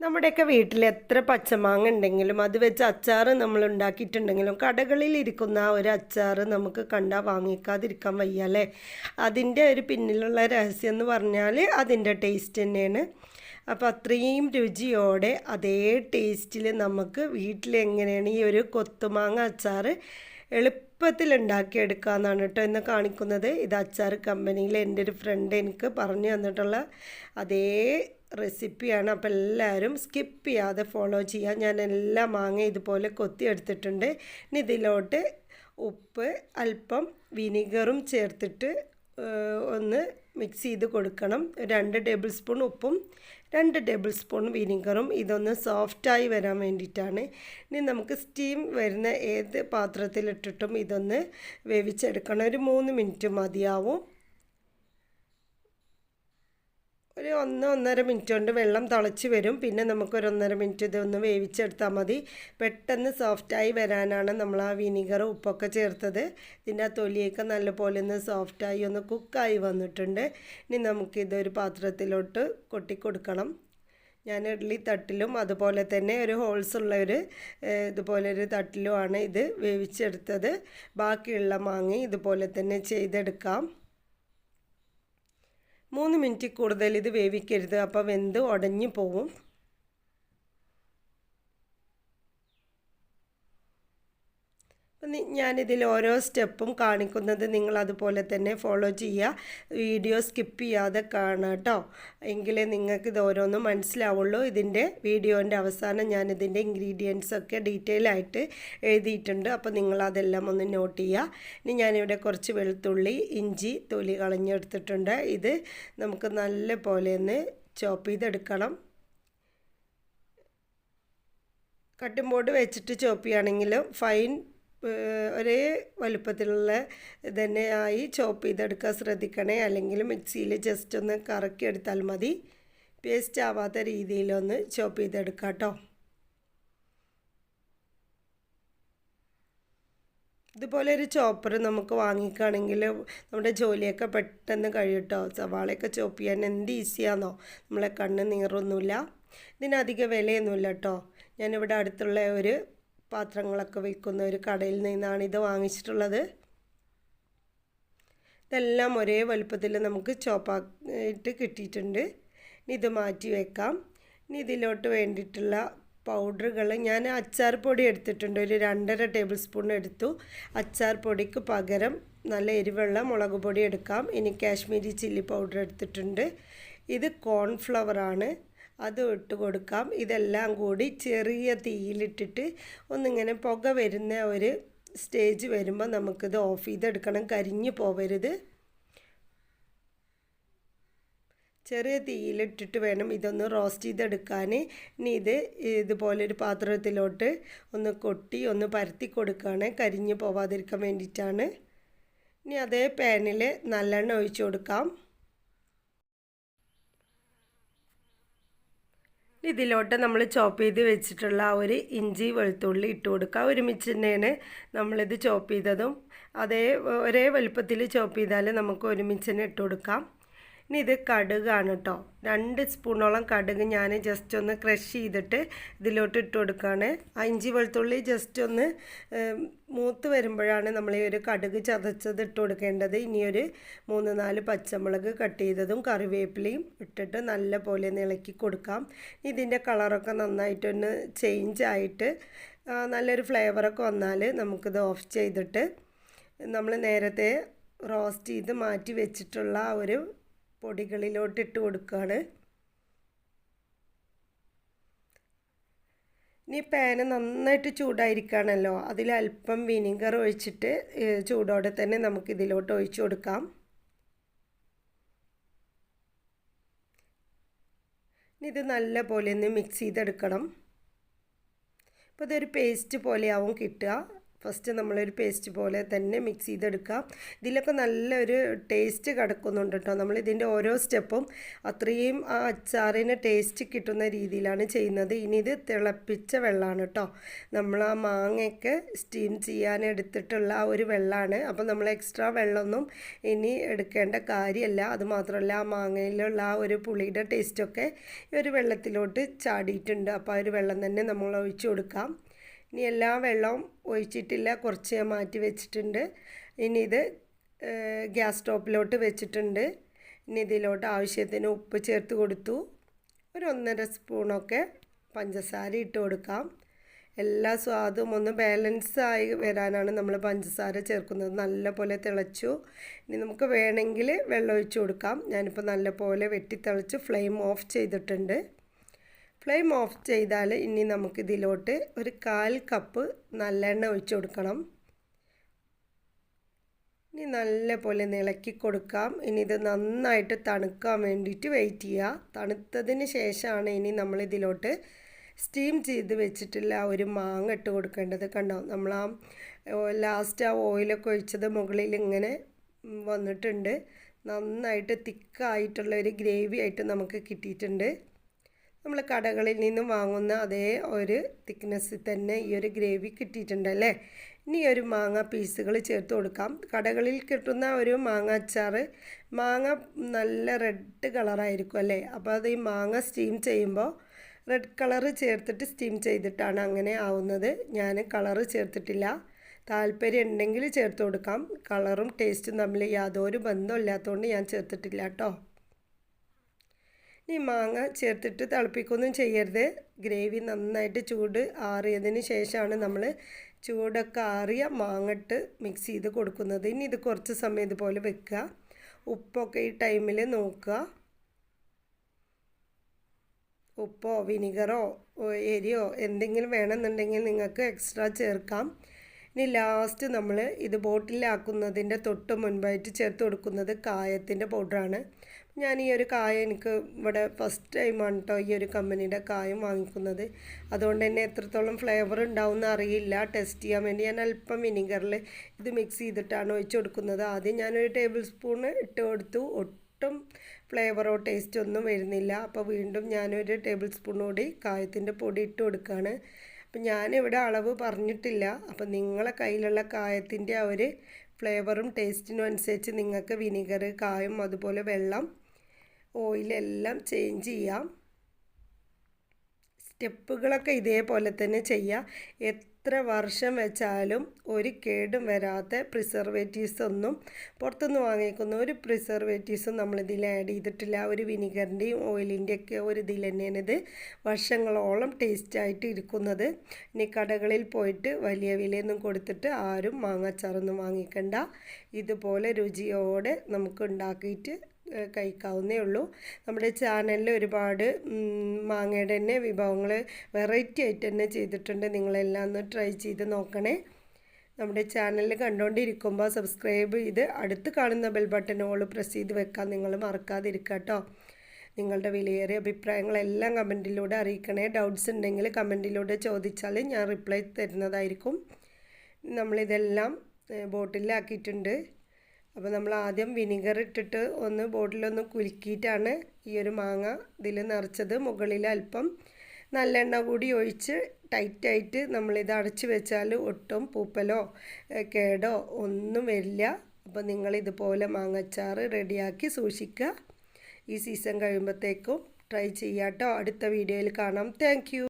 നമ്മുടെയൊക്കെ വീട്ടിൽ എത്ര പച്ചമാങ്ങ ഉണ്ടെങ്കിലും അത് വെച്ച് അച്ചാർ നമ്മൾ ഉണ്ടാക്കിയിട്ടുണ്ടെങ്കിലും കടകളിൽ ഇരിക്കുന്ന ഒരു അച്ചാർ നമുക്ക് കണ്ടാൽ വാങ്ങിക്കാതിരിക്കാൻ വയ്യ അല്ലേ? അതിന്റെ ഒരു പിന്നിലുള്ള രഹസ്യം എന്ന് പറഞ്ഞാൽ അതിന്റെ ടേസ്റ്റ് തന്നെയാണ്. അപ്പോൾ അത്രയും രുചിയോടെ അതേ ടേസ്റ്റിൽ നമുക്ക് വീട്ടിൽ എങ്ങനെയാണ് ഈ ഒരു കൊത്തുമാങ്ങ അച്ചാർ എളുപ്പത്തിൽ ഉണ്ടാക്കിയെടുക്കാമെന്നാണ് കേട്ടോ ഇന്ന് കാണിക്കുന്നത്. ഇത് അച്ചാർ കമ്പനിയിൽ എന്റെ ഒരു ഫ്രണ്ട് എനിക്ക് പറഞ്ഞു തന്നിട്ടുള്ള അതേ റെസിപ്പിയാണ് അപ്പോൾ എല്ലാവരും സ്കിപ്പ് ചെയ്യാതെ ഫോളോ ചെയ്യുക. ഞാൻ എല്ലാ മാങ്ങ ഇതുപോലെ കൊത്തി എടുത്തിട്ടുണ്ട്. ഇനി ഇതിലോട്ട് ഉപ്പ് അല്പം വിനീഗറും ചേർത്തിട്ട് ഒന്ന് മിക്സ് ചെയ്ത് കൊടുക്കണം. രണ്ട് ടേബിൾ സ്പൂൺ ഉപ്പും രണ്ട് ടേബിൾ സ്പൂൺ വിനീഗറും. ഇതൊന്ന് സോഫ്റ്റായി വരാൻ വേണ്ടിയിട്ടാണ്. ഇനി നമുക്ക് സ്റ്റീം വരുന്ന ഏത് പാത്രത്തിലിട്ടിട്ടും ഇതൊന്ന് വേവിച്ചെടുക്കണം. ഒരു മൂന്ന് മിനിറ്റ് മതിയാവും. ഒരു ഒന്ന് ഒന്നര മിനിറ്റ് കൊണ്ട് വെള്ളം തിളച്ച് വരും. പിന്നെ നമുക്കൊരു ഒന്നര മിനിറ്റ് ഇതൊന്ന് വേവിച്ചെടുത്താൽ മതി. പെട്ടെന്ന് സോഫ്റ്റായി വരാനാണ് നമ്മൾ ആ വിനീഗർ ഉപ്പൊക്കെ ചേർത്തത്. ഇതിന്റെ ആ തൊലിയൊക്കെ നല്ലപോലെ ഒന്ന് സോഫ്റ്റായി ഒന്ന് കുക്കായി വന്നിട്ടുണ്ട്. ഇനി നമുക്കിതൊരു പാത്രത്തിലോട്ട് കൊട്ടിക്കൊടുക്കണം. ഞാൻ ഇഡ്ഡലി തട്ടിലും അതുപോലെ തന്നെ ഒരു ഹോൾസ് ഉള്ള ഒരു ഇതുപോലെ ഒരു തട്ടിലുമാണ് ഇത് വേവിച്ചെടുത്തത്. ബാക്കിയുള്ള മാങ്ങി ഇതുപോലെ തന്നെ ചെയ്തെടുക്കാം. മൂന്ന് മിനിറ്റ് കൂടുതൽ ഇത് വേവിക്കരുത്. അപ്പോൾ വെന്ത് ഉടഞ്ഞു പോവും അപ്പം നി- ഞാനിതിൽ ഓരോ സ്റ്റെപ്പും കാണിക്കുന്നത് നിങ്ങൾ അതുപോലെ തന്നെ ഫോളോ ചെയ്യുക. വീഡിയോ സ്കിപ്പ് ചെയ്യാതെ കാണുക കേട്ടോ എങ്കിലേ നിങ്ങൾക്ക് ഇത് ഓരോന്നും മനസ്സിലാവുള്ളൂ. ഇതിന്റെ വീഡിയോന്റെ അവസാനം ഞാൻ ഇതിന്റെ ഇൻഗ്രീഡിയൻസ് ഒക്കെ ഡീറ്റെയിൽ ആയിട്ട് എഴുതിയിട്ടുണ്ട്. അപ്പോൾ നിങ്ങൾ അതെല്ലാം ഒന്ന് നോട്ട് ചെയ്യുക. ഇനി ഞാനിവിടെ കുറച്ച് വെളുത്തുള്ളി ഇഞ്ചി തൊലി കളഞ്ഞെടുത്തിട്ടുണ്ട്. ഇത് നമുക്ക് നല്ല പോലെ ഒന്ന് ചോപ്പ് ചെയ്തെടുക്കണം. കട്ടിംഗ് ബോർഡ് വെച്ചിട്ട് ചോപ്പ് ചെയ്യുകയാണെങ്കിൽ ഫൈൻ ഒരേ വലുപ്പത്തിലുള്ള തന്നെ ആയി ചോപ്പ് ചെയ്തെടുക്കാൻ ശ്രദ്ധിക്കണേ. അല്ലെങ്കിൽ മിക്സിയിൽ ജസ്റ്റ് ഒന്ന് കറക്കി എടുത്താൽ മതി. പേസ്റ്റ് ആവാത്ത രീതിയിലൊന്ന് ചോപ്പ് ചെയ്തെടുക്കാം കേട്ടോ ഇതുപോലെ ഒരു ചോപ്പർ നമുക്ക് വാങ്ങിക്കുകയാണെങ്കിൽ നമ്മുടെ ജോലിയൊക്കെ പെട്ടെന്ന് കഴിയട്ടോ സവാളയൊക്കെ ചോപ്പ് ചെയ്യാൻ എന്ത് ഈസിയാണോ നമ്മളെ കണ്ണ് നീറൊന്നുമില്ല. ഇതിനധികം വിലയൊന്നുമില്ല കേട്ടോ ഞാനിവിടെ അടുത്തുള്ള ഒരു പാത്രങ്ങളൊക്കെ വിൽക്കുന്ന ഒരു കടയിൽ നിന്നാണ് ഇത് വാങ്ങിച്ചിട്ടുള്ളത്. ഇതെല്ലാം ഒരേ വലുപ്പത്തിൽ നമുക്ക് ചോപ്പായിട്ട് കിട്ടിയിട്ടുണ്ട്. ഇനി ഇത് മാറ്റി വെക്കാം. ഇനി ഇതിലോട്ട് വേണ്ടിയിട്ടുള്ള പൗഡറുകൾ ഞാൻ അച്ചാർ പൊടി എടുത്തിട്ടുണ്ട്. ഒരു രണ്ടര ടേബിൾ സ്പൂൺ എടുത്തു. അച്ചാർ പൊടിക്ക് പകരം നല്ല എരിവുള്ള മുളക് പൊടി എടുക്കാം. ഇനി കാശ്മീരി ചില്ലി പൗഡർ എടുത്തിട്ടുണ്ട്. ഇത് കോൺഫ്ലവർ ആണ്. അത് ഇട്ട് കൊടുക്കാം. ഇതെല്ലാം കൂടി ചെറിയ തീയിലിട്ടിട്ട് ഒന്നിങ്ങനെ പുക വരുന്ന ഒരു സ്റ്റേജ് വരുമ്പോൾ നമുക്കിത് ഓഫ് ചെയ്തെടുക്കണം. കരിഞ്ഞു പോവരുത്. ചെറിയ തീയിലിട്ടിട്ട് വേണം ഇതൊന്ന് റോസ്റ്റ് ചെയ്തെടുക്കാൻ. ഇനി ഇത് ഇതുപോലെ ഒരു പാത്രത്തിലോട്ട് ഒന്ന് കൊട്ടി ഒന്ന് പരത്തി കൊടുക്കുകയാണ്. കരിഞ്ഞു പോവാതിരിക്കാൻ വേണ്ടിയിട്ടാണ്. ഇനി അതേ പാനിൽ നല്ലെണ്ണ ഒഴിച്ചു കൊടുക്കാം. ഇതിലോട്ട് നമ്മൾ ചോപ്പ് ചെയ്ത് വെച്ചിട്ടുള്ള ആ ഒരു ഇഞ്ചി വെളുത്തുള്ളി ഇട്ട് കൊടുക്കുക. ഒരുമിച്ച് തന്നെയാണ് നമ്മളിത് ചോപ്പ് ചെയ്തതും. അതേ ഒരേ വലുപ്പത്തിൽ ചോപ്പ് ചെയ്താൽ നമുക്ക് ഒരുമിച്ച് തന്നെ ഇട്ട് കൊടുക്കാം. ഇനി ഇത് കടുകാണ് കേട്ടോ രണ്ട് സ്പൂണോളം കടുക് ഞാൻ ജസ്റ്റ് ഒന്ന് ക്രഷ് ചെയ്തിട്ട് ഇതിലോട്ട് ഇട്ട് കൊടുക്കുകയാണ് അഞ്ചി വെളുത്തുള്ളി ജസ്റ്റ് ഒന്ന് മൂത്ത് വരുമ്പോഴാണ് നമ്മൾ ഈ ഒരു കടുക് ചതച്ചത് ഇട്ട് കൊടുക്കേണ്ടത്. ഇനിയൊരു മൂന്ന് നാല് പച്ചമുളക് കട്ട് ചെയ്തതും കറിവേപ്പിലയും ഇട്ടിട്ട് നല്ല പോലെ ഇളക്കി കൊടുക്കാം. ഇതിന്റെ കളറൊക്കെ നന്നായിട്ടൊന്ന് ചേഞ്ച് ആയിട്ട് നല്ലൊരു ഫ്ലേവറൊക്കെ വന്നാൽ നമുക്കിത് ഓഫ് ചെയ്തിട്ട് നമ്മൾ നേരത്തെ റോസ്റ്റ് ചെയ്ത് മാറ്റി വെച്ചിട്ടുള്ള ആ ഒരു പൊടികളിലോട്ട് ഇട്ട് കൊടുക്കുകയാണ് ഇനി പാന് നന്നായിട്ട് ചൂടായിരിക്കുകയാണല്ലോ. അതിൽ അല്പം വിനിഗർ ഒഴിച്ചിട്ട് ചൂടോടെ തന്നെ നമുക്ക് ഇതിലോട്ട് ഒഴിച്ചു കൊടുക്കാം. ഇനി ഇത് നല്ല പോലെ ഒന്ന് മിക്സ് ചെയ്തെടുക്കണം. അപ്പോൾ ഇതൊരു പേസ്റ്റ് പോലെയാവും കിട്ടുക. ഫസ്റ്റ് നമ്മളൊരു പേസ്റ്റ് പോലെ തന്നെ മിക്സ് ചെയ്തെടുക്കാം. ഇതിലൊക്കെ നല്ലൊരു ടേസ്റ്റ് കിടക്കുന്നുണ്ട് കേട്ടോ. നമ്മളിതിന്റെ ഓരോ സ്റ്റെപ്പും അത്രയും ആ അച്ചാറിന് ടേസ്റ്റ് കിട്ടുന്ന രീതിയിലാണ് ചെയ്യുന്നത്. ഇനി ഇത് തിളപ്പിച്ച വെള്ളമാണ് കേട്ടോ. നമ്മൾ ആ മാങ്ങയൊക്കെ സ്റ്റീം ചെയ്യാൻ എടുത്തിട്ടുള്ള ആ ഒരു വെള്ളമാണ് അപ്പോൾ നമ്മൾ എക്സ്ട്രാ വെള്ളമൊന്നും ഇനി എടുക്കേണ്ട കാര്യമല്ല അതുമാത്രമല്ല ആ മാങ്ങയിലുള്ള ആ ഒരു പുളിയുടെ ടേസ്റ്റൊക്കെ ഈ ഒരു വെള്ളത്തിലോട്ട് ചാടിയിട്ടുണ്ട്. അപ്പോൾ ആ ഒരു വെള്ളം തന്നെ നമ്മൾ ഒഴിച്ചു കൊടുക്കാം. ഇനി എല്ലാ വെള്ളവും ഒഴിച്ചിട്ടില്ല. കുറച്ച് ഞാൻ മാറ്റി വെച്ചിട്ടുണ്ട്. ഇനി ഇത് ഗ്യാസ് സ്റ്റോപ്പിലോട്ട് വെച്ചിട്ടുണ്ട്. ഇനി ഇതിലോട്ട് ആവശ്യത്തിന് ഉപ്പ് ചേർത്ത് കൊടുത്തു. ഒരു ഒന്നര സ്പൂണൊക്കെ പഞ്ചസാര ഇട്ട് കൊടുക്കാം. എല്ലാ സ്വാദും ഒന്ന് ബാലൻസ് ആയി വരാനാണ് നമ്മൾ പഞ്ചസാര ചേർക്കുന്നത്. നല്ലപോലെ തിളച്ചു. ഇനി നമുക്ക് വേണമെങ്കിൽ വെള്ളം ഒഴിച്ച് കൊടുക്കാം. ഞാനിപ്പോൾ നല്ല പോലെ വെട്ടി തിളച്ച് ഫ്ലെയിം ഓഫ് ചെയ്തിട്ടുണ്ട്. ഫ്ലെയിം ഓഫ് ചെയ്താൽ ഇനി നമുക്കിതിലോട്ട് ഒരു കാൽ കപ്പ് നല്ലെണ്ണ ഒഴിച്ചു കൊടുക്കണം. ഇനി നല്ലപോലെ ഇളക്കി കൊടുക്കാം. ഇനി ഇത് നന്നായിട്ട് തണുക്കാൻ വേണ്ടിയിട്ട് വെയിറ്റ് ചെയ്യുക. തണുത്തതിന് ശേഷമാണ് ഇനി നമ്മളിതിലോട്ട് സ്റ്റീം ചെയ്ത് വെച്ചിട്ടുള്ള ആ ഒരു മാങ്ങ ഇട്ട് കൊടുക്കേണ്ടത്. കണ്ടോ? നമ്മൾ ആ ലാസ്റ്റ് ആ ഓയിലൊക്കെ ഒഴിച്ചത് മുകളിൽ ഇങ്ങനെ വന്നിട്ടുണ്ട്. നന്നായിട്ട് തിക്കായിട്ടുള്ള ഒരു ഗ്രേവി ആയിട്ട് നമുക്ക് കിട്ടിയിട്ടുണ്ട്. നമ്മൾ കടകളിൽ നിന്നും വാങ്ങുന്ന അതേ ഒരു തിക്നെസ്സിൽ തന്നെ ഈ ഒരു ഗ്രേവി കിട്ടിയിട്ടുണ്ടല്ലേ ഇനി ഒരു മാങ്ങ പീസുകൾ ചേർത്ത് കൊടുക്കാം. കടകളിൽ കിട്ടുന്ന ഒരു മാങ്ങ അച്ചാർ മാങ്ങ നല്ല റെഡ് കളറായിരിക്കും അല്ലേ? അപ്പോൾ അത് ഈ മാങ്ങ സ്റ്റീം ചെയ്യുമ്പോൾ റെഡ് കളറ് ചേർത്തിട്ട് സ്റ്റീം ചെയ്തിട്ടാണ് അങ്ങനെ ആവുന്നത്. ഞാൻ കളറ് ചേർത്തിട്ടില്ല. താല്പര്യം ഉണ്ടെങ്കിൽ ചേർത്ത് കൊടുക്കാം. കളറും ടേസ്റ്റും തമ്മിൽ യാതൊരു ബന്ധമില്ലാത്തതുകൊണ്ട് ഞാൻ ചേർത്തിട്ടില്ല കേട്ടോ. ഈ മാങ്ങ ചേർത്തിട്ട് തിളപ്പിക്കൊന്നും ചെയ്യരുത്. ഗ്രേവി നന്നായിട്ട് ചൂട് ആറിയതിന് ശേഷമാണ് നമ്മൾ ചൂടൊക്കെ ആറിയ മാങ്ങട്ട് മിക്സ് ചെയ്ത് കൊടുക്കുന്നത്. ഇനി ഇത് കുറച്ച് സമയം ഇതുപോലെ വെക്കുക. ഉപ്പൊക്കെ ഈ ടൈമിൽ നോക്കുക. ഉപ്പോ വിനിഗറോ എരിയോ എന്തെങ്കിലും വേണമെന്നുണ്ടെങ്കിൽ നിങ്ങൾക്ക് എക്സ്ട്രാ ചേർക്കാം. ഇനി ലാസ്റ്റ് നമ്മൾ ഇത് ബോട്ടിലാക്കുന്നതിന്റെ തൊട്ട് മുൻപായിട്ട് ചേർത്ത് കൊടുക്കുന്നത് കായത്തിന്റെ പൗഡറാണ് ഞാൻ ഈ ഒരു കായ എനിക്ക് ഇവിടെ ഫസ്റ്റ് ടൈമാണ് കേട്ടോ ഈ ഒരു കമ്പനിയുടെ കായം വാങ്ങിക്കുന്നത്. അതുകൊണ്ട് തന്നെ എത്രത്തോളം ഫ്ലേവർ ഉണ്ടാവുമെന്ന് അറിയില്ല. ടെസ്റ്റ് ചെയ്യാൻ വേണ്ടി ഞാൻ അല്പം വിനിഗറിൽ ഇത് മിക്സ് ചെയ്തിട്ടാണ് ഒഴിച്ചു കൊടുക്കുന്നത്. ആദ്യം ഞാനൊരു ടേബിൾ സ്പൂണ് ഇട്ട് കൊടുത്തു. ഒട്ടും ഫ്ലേവറോ ടേസ്റ്റ് ഒന്നും വരുന്നില്ല. അപ്പോൾ വീണ്ടും ഞാനൊരു ടേബിൾ സ്പൂൺ കൂടി കായത്തിന്റെ പൊടി ഇട്ട് കൊടുക്കുകയാണ് അപ്പം ഞാനിവിടെ അളവ് പറഞ്ഞിട്ടില്ല. അപ്പം നിങ്ങളെ കയ്യിലുള്ള കായത്തിന്റെ ആ ഒരു ഫ്ലേവറും ടേസ്റ്റിനും അനുസരിച്ച് നിങ്ങൾക്ക് വിനിഗർ കായം അതുപോലെ വെള്ളം ഓയിലെല്ലാം ചേഞ്ച് ചെയ്യാം. സ്റ്റെപ്പുകളൊക്കെ ഇതേപോലെ തന്നെ ചെയ്യാം. എത്ര വർഷം വെച്ചാലും ഒരു കേടും വരാത്ത പ്രിസർവേറ്റീവ്സ് ഒന്നും പുറത്തുനിന്ന് വാങ്ങിക്കുന്ന ഒരു പ്രിസർവേറ്റീവ്സും നമ്മളിതിൽ ആഡ് ചെയ്തിട്ടില്ല. ഒരു വിനിഗറിന്റെയും ഓയിലിന്റെയൊക്കെ ഒരു ഇതിൽ തന്നെയാണ് ഇത് വർഷങ്ങളോളം ടേസ്റ്റായിട്ട് ഇരിക്കുന്നത്. ഇനി കടകളിൽ പോയിട്ട് വലിയ വിലയൊന്നും കൊടുത്തിട്ട് ആരും മാങ്ങാച്ചാറൊന്നും വാങ്ങിക്കണ്ട. ഇതുപോലെ രുചിയോടെ നമുക്ക് ഉണ്ടാക്കിയിട്ട് കഴിക്കാവുന്നേ ഉള്ളൂ. നമ്മുടെ ചാനലിൽ ഒരുപാട് മാങ്ങയുടെ തന്നെ വിഭവങ്ങൾ വെറൈറ്റി ആയിട്ട് തന്നെ ചെയ്തിട്ടുണ്ട്. നിങ്ങളെല്ലാം ഒന്ന് ട്രൈ ചെയ്ത് നോക്കണേ. നമ്മുടെ ചാനലിൽ കണ്ടുകൊണ്ടിരിക്കുമ്പോൾ സബ്സ്ക്രൈബ് ചെയ്ത് അടുത്ത് കാണുന്ന ബെൽ ബട്ടൺ ഓൾ പ്രസ് ചെയ്ത് വെക്കാൻ നിങ്ങൾ മറക്കാതിരിക്കുക കേട്ടോ. നിങ്ങളുടെ വിലയേറിയ അഭിപ്രായങ്ങളെല്ലാം കമന്റിലൂടെ അറിയിക്കണേ. ഡൗട്ട്സ് ഉണ്ടെങ്കിൽ കമന്റിലൂടെ ചോദിച്ചാൽ ഞാൻ റിപ്ലൈ തരുന്നതായിരിക്കും. നമ്മളിതെല്ലാം ബോട്ടിലാക്കിയിട്ടുണ്ട്. അപ്പോൾ നമ്മൾ ആദ്യം വിനിഗർ ഇട്ടിട്ട് ഒന്ന് ബോട്ടിലൊന്ന് കുലുക്കിയിട്ടാണ് ഈ ഒരു മാങ്ങ ഇതിൽ നിറച്ചത്. മുകളിൽ അല്പം നല്ലെണ്ണ കൂടി ഒഴിച്ച് ടൈറ്റായിട്ട് നമ്മളിത് അടച്ച് വെച്ചാൽ ഒട്ടും പൂപ്പലോ കേടോ ഒന്നും വരില്ല. അപ്പോൾ നിങ്ങൾ ഇതുപോലെ മാങ്ങച്ചാറ് റെഡിയാക്കി സൂക്ഷിക്കുക. ഈ സീസൺ കഴിയുമ്പോഴത്തേക്കും ട്രൈ ചെയ്യാട്ടോ. അടുത്ത വീഡിയോയിൽ കാണാം. താങ്ക്